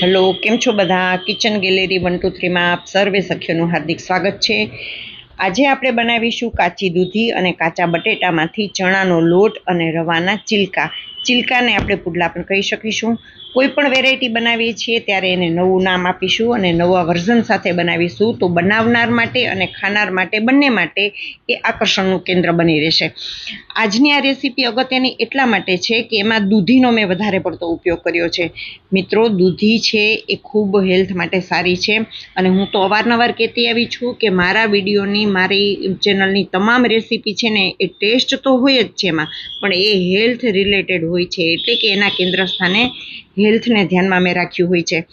Hello, કેમ છો બધા? કિચન ગેલેરી વન ટુ થ્રીમાં આપ સર્વે સખીઓનું હાર્દિક સ્વાગત છે. આજે આપણે બનાવીશું કાચી દૂધી અને કાચા બટેટામાંથી ચણાનો લોટ અને રવાના ચિલકા. ચિલકાને આપણે પુડલા પણ કહી શકીશું. કોઈ પણ વેરાયટી બનાવીએ છીએ, ત્યારે એને નવું નામ આપીશું અને નવા વર્ઝન સાથે બનાવીશું. તો બનાવનાર માટે અને ખાનાર માટે, બંને માટે એ આકર્ષણનું કેન્દ્ર બની રહેશે. આજની આ રેસીપી અગત્યની એટલા માટે છે કે એમાં દૂધીનો મેં વધારે પડતો ઉપયોગ કર્યો છે. મિત્રો, દૂધી છે એ ખૂબ હેલ્થ માટે સારી છે અને હું તો અવારનવાર કહેતી આવી છું કે મારા વિડીયોની, મારી ચેનલની તમામ રેસીપી છે ને, એ ટેસ્ટ તો હોય જ છે એમાં, પણ એ હેલ્થ રિલેટેડ હોય છે એટલે કે એના કેન્દ્ર સ્થાને હેલ્થને ધ્યાનમાં મેં રાખ્યું હોય છે.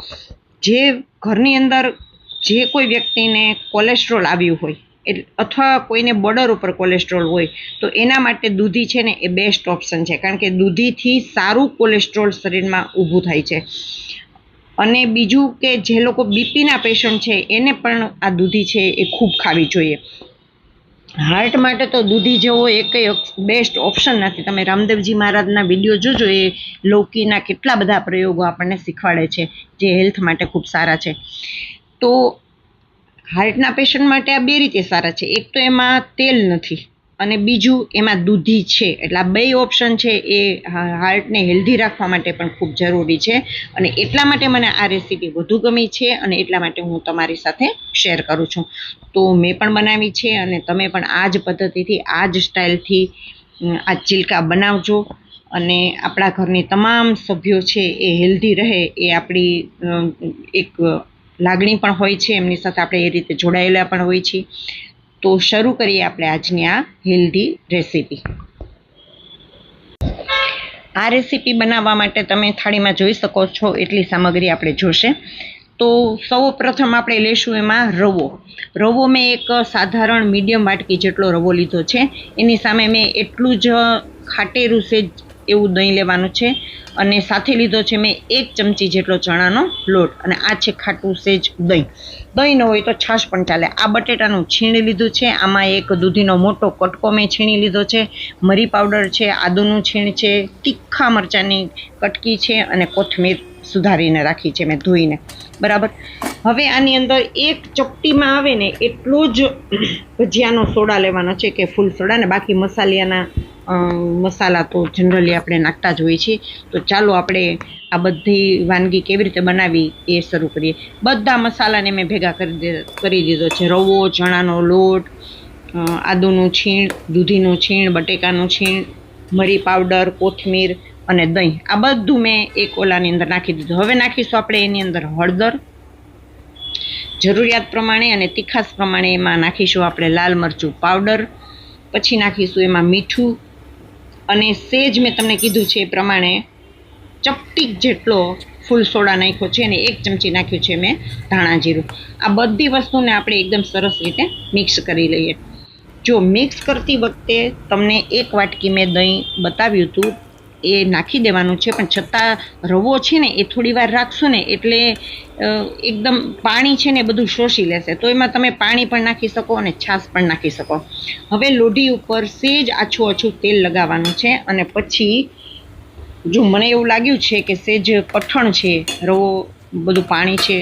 જે ઘરની અંદર જે કોઈ વ્યક્તિને કોલેસ્ટ્રોલ આવ્યું હોય એટલે અથવા કોઈને બોર્ડર ઉપર કોલેસ્ટ્રોલ હોય, તો એના માટે દૂધી છે ને એ બેસ્ટ ઓપ્શન છે. કારણ કે દૂધીથી સારું કોલેસ્ટ્રોલ શરીરમાં ઊભું થાય છે. અને બીજું કે જે લોકો બીપીના પેશન્ટ છે, એને પણ આ દૂધી છે એ ખૂબ ખાવી જોઈએ. હાર્ટ માટે તો દૂધી જેવો એક બેસ્ટ ઓપ્શન નથી. તમે રામદેવજી મહારાજના વીડિયો જોજો, એ લૌકીના કેટલા બધા પ્રયોગો આપણને શીખવાડે છે, જે હેલ્થ માટે ખૂબ સારા છે. તો હાર્ટના પેશન્ટ માટે આ બે રીતે સારા છે. એક તો એમાં તેલ નથી. અને બીજું એમાં દૂધી છે. એટલે આ બે ઓપ્શન છે એ હાર્ટને હેલ્ધી રાખવા માટે પણ ખૂબ જરૂરી છે. અને એટલા માટે મને આ રેસીપી વધુ ગમી છે અને એટલા માટે હું તમારી સાથે શેર કરું છું. તો મેં પણ બનાવી છે અને તમે પણ આ જ પદ્ધતિથી, આ જ સ્ટાઇલથી આ ચિલકા બનાવજો. અને આપણા ઘરની તમામ સભ્યો છે એ હેલ્ધી રહે એ આપણી એક લાગણી પણ હોય છે. એમની સાથે આપણે એ રીતે જોડાયેલા પણ હોય છીએ. તો શરૂ કરીએ આપણે આજની આ હેલ્ધી રેસીપી. આ રેસીપી બનાવવા માટે તમે થાળીમાં જોઈ શકો છો એટલી સામગ્રી આપણે જોશે. તો સૌ પ્રથમ આપણે લેશું એમાં રવો. રવો મેં એક સાધારણ મીડિયમ વાટકી જેટલો રવો લીધો છે. એની સામે મેં એટલું જ ખાટેરું સેજ એવું દહીં લેવાનું છે. અને સાથે લીધો છે મેં એક ચમચી જેટલો ચણાનો લોટ. અને આ છે ખાટું સેજ દહીં. દહીં ન હોય તો છાશ પણ ચાલે. આ બટેટાનું છીણ લીધું છે. આમાં એક દૂધીનો મોટો કટકો મેં છીણી લીધો છે. મરી પાવડર છે, આદુનું છીણ છે, તીખા મરચાંની કટકી છે અને કોથમીર સુધારીને રાખી છે મેં ધોઈને. બરાબર? હવે આની અંદર એક ચપટીમાં આવે ને એટલો જ ભજીયાનો સોડા લેવાનો છે કે ફૂલ સોડા ને બાકી મસાલિયાના મસાલા તો જનરલી આપણે નાખતા જ હોઈએ છીએ. તો ચાલો આપણે આ બધી વાનગી કેવી રીતે બનાવી એ શરૂ કરીએ. બધા મસાલાને મેં ભેગા કરી દે, કરી દીધો છે. રવો, ચણાનો લોટ આદુનું છીણ, દૂધીનું છીણ, બટેકાનું છીણ, મરી પાવડર, કોથમીર અને દહીં. આ બધું મેં એક ઓલાની અંદર નાખી દીધું. હવે નાખીશું આપણે એની અંદર હળદર. જરૂરિયાત પ્રમાણે અને તીખાસ પ્રમાણે એમાં નાખીશું આપણે લાલ મરચું પાવડર પછી નાખીશું એમાં મીઠું અને સેજ મેં તમને કીધું છે એ પ્રમાણે ચપટીક જેટલો ફૂલ સોડા નાખ્યો છે અને એક ચમચી નાખ્યું છે મેં ધાણા જીરું. આ બધી વસ્તુને આપણે એકદમ સરસ રીતે મિક્સ કરી લઈએ. જો મિક્સ કરતી વખતે તમને એક વાટકી મેં દહીં બતાવ્યું હતું એ નાખી દેવાનું છે, પણ છતાં રવો છે ને એ થોડી વાર રાખશો ને એટલે એકદમ પાણી છે ને બધું શોષી લેશે. તો એમાં તમે પાણી પણ નાખી શકો અને છાશ પણ નાખી શકો. હવે લોઢી ઉપર સેજ આછું આછું તેલ લગાવવાનું છે અને પછી જો મને એવું લાગ્યું છે કે સેજ કઠણ છે, રવો બધું પાણી છે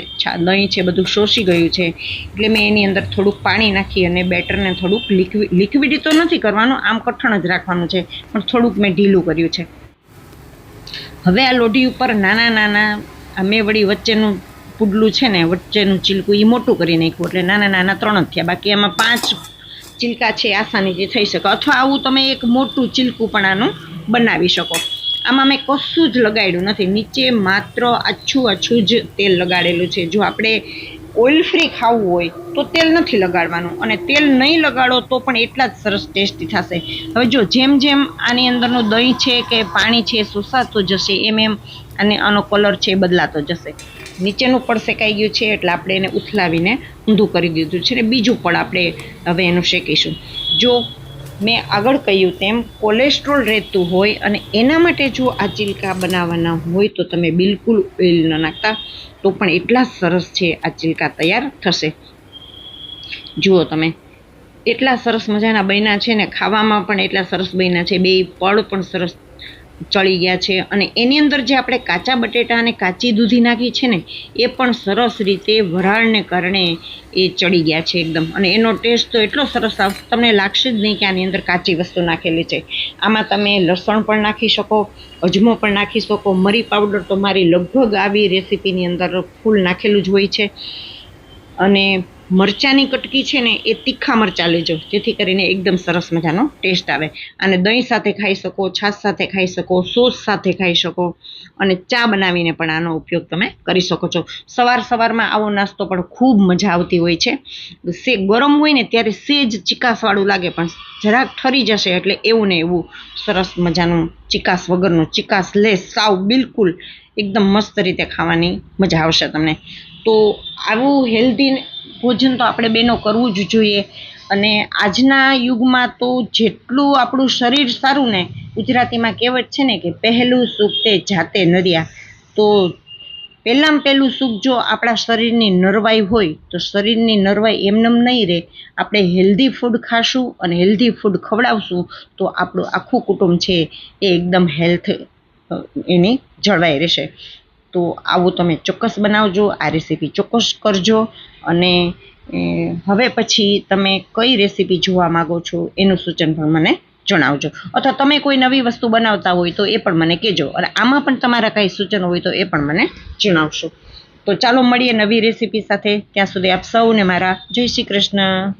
દહીં છે, બધું શોષી ગયું છે, એટલે મેં એની અંદર થોડુંક પાણી નાખી અને બેટરને થોડુંક લિક્વિડ લિક્વિડ તો નથી કરવાનું, આમ કઠણ જ રાખવાનું છે, પણ થોડુંક મેં ઢીલું કર્યું છે. હવે આ લોઢી ઉપર નાના નાના આ વળી વચ્ચેનું પુડલું છે ને, વચ્ચેનું ચીલકું એ મોટું કરી નાખ્યું, એટલે નાના નાના ત્રણ જ થયા. બાકી એમાં પાંચ ચીલકા છે આસાનીથી થઈ શકે. અથવા આવું તમે એક મોટું ચીલકું પણ આનું બનાવી શકો. આમાં મેં કશું જ લગાડ્યું નથી. નીચે માત્ર આછું આછું જ તેલ લગાડેલું છે. જો આપણે ઓઇલ ફ્રી ખાવું હોય તો તેલ નથી લગાડવાનું. અને તેલ નહીં લગાડો તો પણ એટલા જ સરસ ટેસ્ટી થશે. હવે જો જેમ જેમ આની અંદરનું દહીં છે કે પાણી છે શોષાતું જશે, એમ એમ અને આનો કલર છે બદલાતો જશે. નીચેનું પડ શેકાઈ ગયું છે એટલે આપણે એને ઉથલાવીને ઊંધું કરી દીધું છે ને બીજું પડ આપણે હવે એનું શેકીશું. જો મેં આગળ કહ્યું તેમ, કોલેસ્ટ્રોલ રહેતું હોય અને એના માટે જો આ ચિલકા બનાવવાના હોય તો તમે બિલકુલ ઓઇલ ન નાખતા, તો પણ એટલા સરસ છે આ ચિલકા તૈયાર થશે. જુઓ તમે, એટલા સરસ મજાના બન્યા છે ને, ખાવામાં પણ એટલા સરસ બન્યા છે, બે પળ પણ સરસ ચડી ગયા છે અને એની અંદર જે આપણે કાચા બટેટા અને કાચી દૂધી નાખી છે ને, એ પણ સરસ રીતે વરાળને કારણે એ ચડી ગયા છે એકદમ. અને એનો ટેસ્ટ તો એટલો સરસ આવશે તમને લાગશે જ નહીં કે આની અંદર કાચી વસ્તુ નાખેલી છે. આમાં તમે લસણ પણ નાખી શકો, અજમો પણ નાખી શકો, મરી પાવડર તો મારી લગભગ આવી રેસીપીની અંદર ફૂલ નાખેલું જ હોય છે. અને મરચાંની કટકી છે ને એ તીખા મરચાં લેજો, જેથી કરીને એકદમ સરસ મજાનો ટેસ્ટ આવે. અને દહીં સાથે ખાઈ શકો, છાશ સાથે ખાઈ શકો, સોસ સાથે ખાઈ શકો અને ચા બનાવીને પણ આનો ઉપયોગ તમે કરી શકો છો. સવાર સવારમાં આવો નાસ્તો પણ ખૂબ મજા આવતી હોય છે. સે ગરમ હોય ને ત્યારે સેજ ચિકાસવાળું લાગે પણ જરાક ઠરી જશે એટલે એવું ને એવું સરસ મજાનું ચિકાસ વગરનું ચિકાસ લેસ સાવ બિલકુલ એકદમ મસ્ત રીતે ખાવાની મજા આવશે તમને. તો આવું હેલ્ધી ભોજન તો આપણે બહેનો કરવું જ જોઈએ. અને આજના યુગમાં તો જેટલું આપણું શરીર સારું ને, ગુજરાતીમાં કહેવત છે ને કે પહેલું સુખ તે જાતે નર્યા. તો પહેલાં પહેલું સુખ જો આપણા શરીરની નરવાઈ હોય, તો શરીરની નરવાઈ એમનેમ નહીં રહે. આપણે હેલ્ધી ફૂડ ખાશું અને હેલ્ધી ફૂડ ખવડાવશું, તો આપણું આખું કુટુંબ છે એ એકદમ હેલ્થ એની જળવાઈ રહેશે. તો આવું તમે ચોક્કસ બનાવજો, આ રેસીપી ચોક્કસ કરજો અને હવે પછી તમે કઈ રેસીપી જોવા માગો છો એનું સૂચન પણ મને જણાવજો. અથવા તમે કોઈ નવી વસ્તુ બનાવતા હોય તો એ પણ મને કહેજો અને આમાં પણ તમારા કાંઈ સૂચનો હોય તો એ પણ મને જણાવશો. તો ચાલો મળીએ નવી રેસીપી સાથે. ત્યાં સુધી આપ સૌને મારા જય શ્રી કૃષ્ણ.